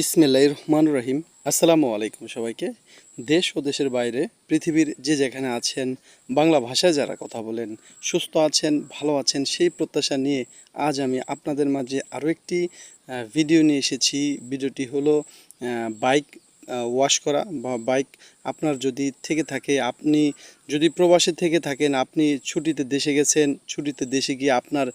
বিসমিল্লাহ রহমান রহিম। আসসালামু আলাইকুম সবাইকে। দেশ ও দেশের বাইরে পৃথিবীর যে যেখানে আছেন, বাংলা ভাষায় যারা কথা বলেন, সুস্থ আছেন, ভালো আছেন, সেই প্রত্যাশা নিয়ে আজ আমি আপনাদের মাঝে আরও একটি ভিডিও নিয়ে এসেছি। ভিডিওটি হলো বাইক ওয়াশ করা বা বাইক আপনার যদি থেকে থাকে, আপনি যদি প্রবাসে থেকে থাকেন, আপনি ছুটিতে দেশে গেছেন, ছুটিতে দেশে গিয়ে আপনার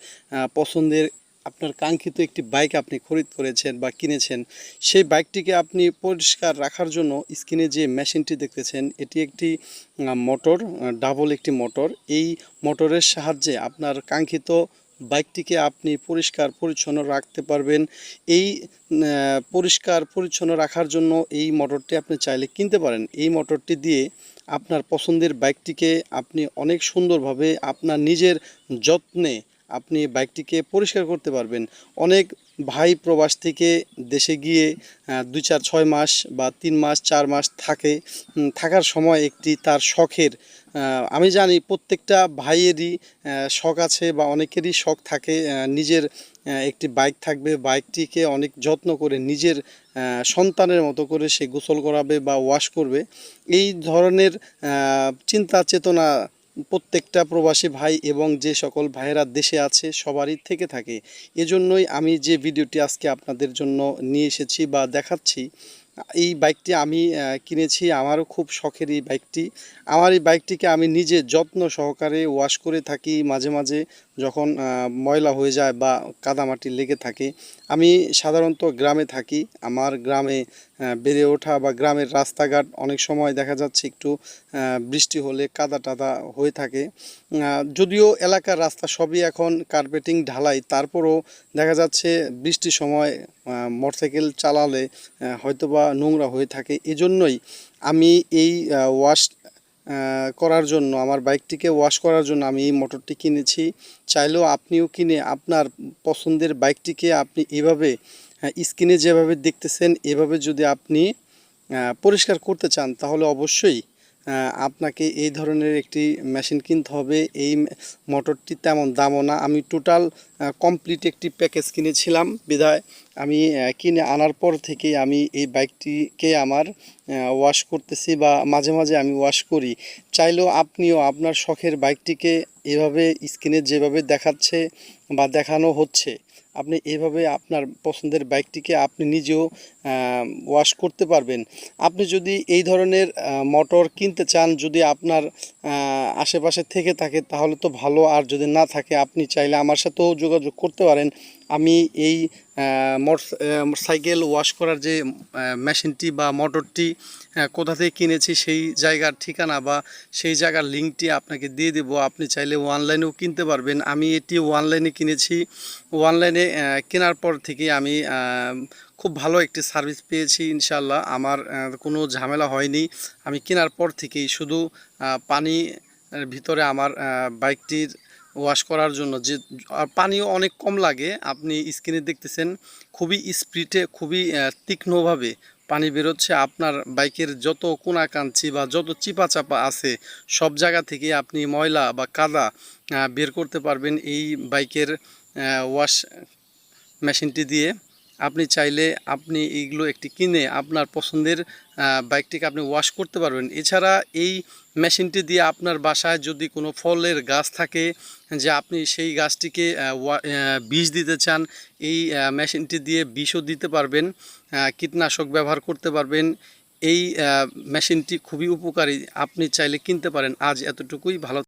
পছন্দের আপনার কাঙ্ক্ষিত একটি বাইক আপনি খরিদ করেছেন বা কিনেছেন, সেই বাইকটিকে আপনি পরিষ্কার রাখার জন্য স্ক্রিনে যে মেশিনটি দেখতেছেন, এটি একটি মোটর ডাবল একটি মোটর। এই মোটরের সাহায্যে আপনার কাঙ্ক্ষিত বাইকটিকে আপনি পরিষ্কার পরিচ্ছন্ন রাখতে পারবেন। এই পরিষ্কার পরিচ্ছন্ন রাখার জন্য এই মোটরটি আপনি চাইলে কিনতে পারেন। এই মোটরটি দিয়ে আপনার পছন্দের বাইকটিকে আপনি অনেক সুন্দরভাবে আপনার নিজের যত্নে আপনি বাইকটিকে পরিষ্কার করতে পারবেন। অনেক ভাই প্রবাস থেকে দেশে গিয়ে দুই চার, ছয় মাস বা তিন মাস, চার মাস থাকে থাকার সময় একটি তার শখের আমি জানি প্রত্যেকটা ভাইয়েরই শখ আছে বা অনেকেরই শখ থাকে নিজের একটি বাইক থাকবে, বাইকটিকে অনেক যত্ন করে নিজের সন্তানের মতো করে সে গোসল করাবে বা ওয়াশ করবে। এই ধরনের চিন্তা চেতনা প্রত্যেকটা প্রবাসী ভাই এবং যে সকল ভাইয়েরা দেশে আছে সবারই থেকে থাকে। এজন্যই আমি যে ভিডিওটি আজকে আপনাদের জন্য নিয়ে এসেছি বা দেখাচ্ছি এই বাইকটি আমি কিনেছি। আমারও খুব শখের এই বাইকটি। আমার এই বাইকটিকে আমি নিজে যত্ন সহকারে ওয়াশ করে থাকি মাঝে মাঝে যখন ময়লা হয়ে যায় বা কাদামাটি লেগে থাকে। আমি সাধারণত গ্রামে থাকি। আমার গ্রামে বেড়ে ওঠা বা গ্রামের রাস্তাঘাট অনেক সময় দেখা যাচ্ছে একটু বৃষ্টি হলে কাদা টাদা হয়ে থাকে। যদিও এলাকার রাস্তা সবই এখন কার্পেটিং ঢালাই, তারপরও দেখা যাচ্ছে বৃষ্টির সময় মোটরসাইকেল চালালে হয়তোবা নোংরা হয়ে থাকে। এজন্যই আমি এই ওয়াশ করার জন্য, আমার বাইকটিকে ওয়াশ করার জন্য আমি এই মোটরটি কিনেছি। চাইলেও আপনিও কিনে আপনার পছন্দের বাইকটিকে আপনি এভাবে স্ক্রিনে যেভাবে দেখতেছেন, এভাবে যদি আপনি পরিষ্কার করতে চান, তাহলে অবশ্যই আপনাকে এই ধরনের একটি মেশিন কিনতে হবে। এই মোটরটি তেমন দামও না। আমি টোটাল কমপ্লিট একটি প্যাকেজ কিনেছিলাম বিধায়। আমি কিনে আনার পর থেকে আমি এই বাইকটিকে আমার ওয়াশ করতেছি বা মাঝে মাঝে আমি ওয়াশ করি। চাইলেও আপনিও আপনার শখের বাইকটিকে এভাবে স্ক্রিনে যেভাবে দেখাচ্ছে বা দেখানো হচ্ছে, আপনি এভাবে আপনার পছন্দের বাইকটিকে আপনি নিজেও ওয়াশ করতে পারবেন। আপনি যদি এই ধরনের মোটর কিনতে চান, যদি আপনার আশেপাশে থেকে থাকে, তাহলে তো ভালো। আর যদি না থাকে, আপনি চাইলে আমার সাথেও যোগাযোগ করতে পারেন। আমি এই সাইকেল ওয়াশ করার যে মেশিনটি বা মোটরটি কোথা থেকে কিনেছি, সেই জায়গার ঠিকানা বা সেই জায়গার লিঙ্কটি আপনাকে দিয়ে দেব। আপনি চাইলে অনলাইনেও কিনতে পারবেন। আমি এটি অনলাইনে কিনেছি। অনলাইনে কেনার পর থেকে আমি খুব ভালো একটি সার্ভিস পেয়েছি ইনশাল্লাহ আমার কোনো ঝামেলা হয়নি। আমি কেনার পর থেকেই শুধু পানি ভিতরে আমার বাইকটির ওয়াশ করার জন্য যে পানিও অনেক কম লাগে। আপনি স্ক্রিনে দেখতেছেন, খুবই স্পিডে, খুবই তীক্ষ্ণভাবে পানি বেরোচ্ছে, আপনার বাইকের যত কোনাকাঞ্চি বা যত চিপা চাপা আছে, সব জায়গা থেকে আপনি ময়লা বা কাদা বের করতে পারবেন এই বাইকের ওয়াশ মেশিনটি দিয়ে। আপনি চাইলে আপনি এইগুলো একটি কিনে আপনার পছন্দের বাইকটিকে আপনি ওয়াশ করতে পারবেন। এছাড়া এই মেশিনটি দিয়ে আপনার বাসায় যদি কোনো ফলের গাছ থাকে, যে আপনি সেই গাছটিকে বিষ দিতে চান, এই মেশিনটি দিয়ে বিষও দিতে পারবেন কীটনাশক ব্যবহার করতে পারবেন। এই মেশিনটি খুবই উপকারী। আপনি চাইলে কিনতে পারেন। আজ এতটুকুই। ভালো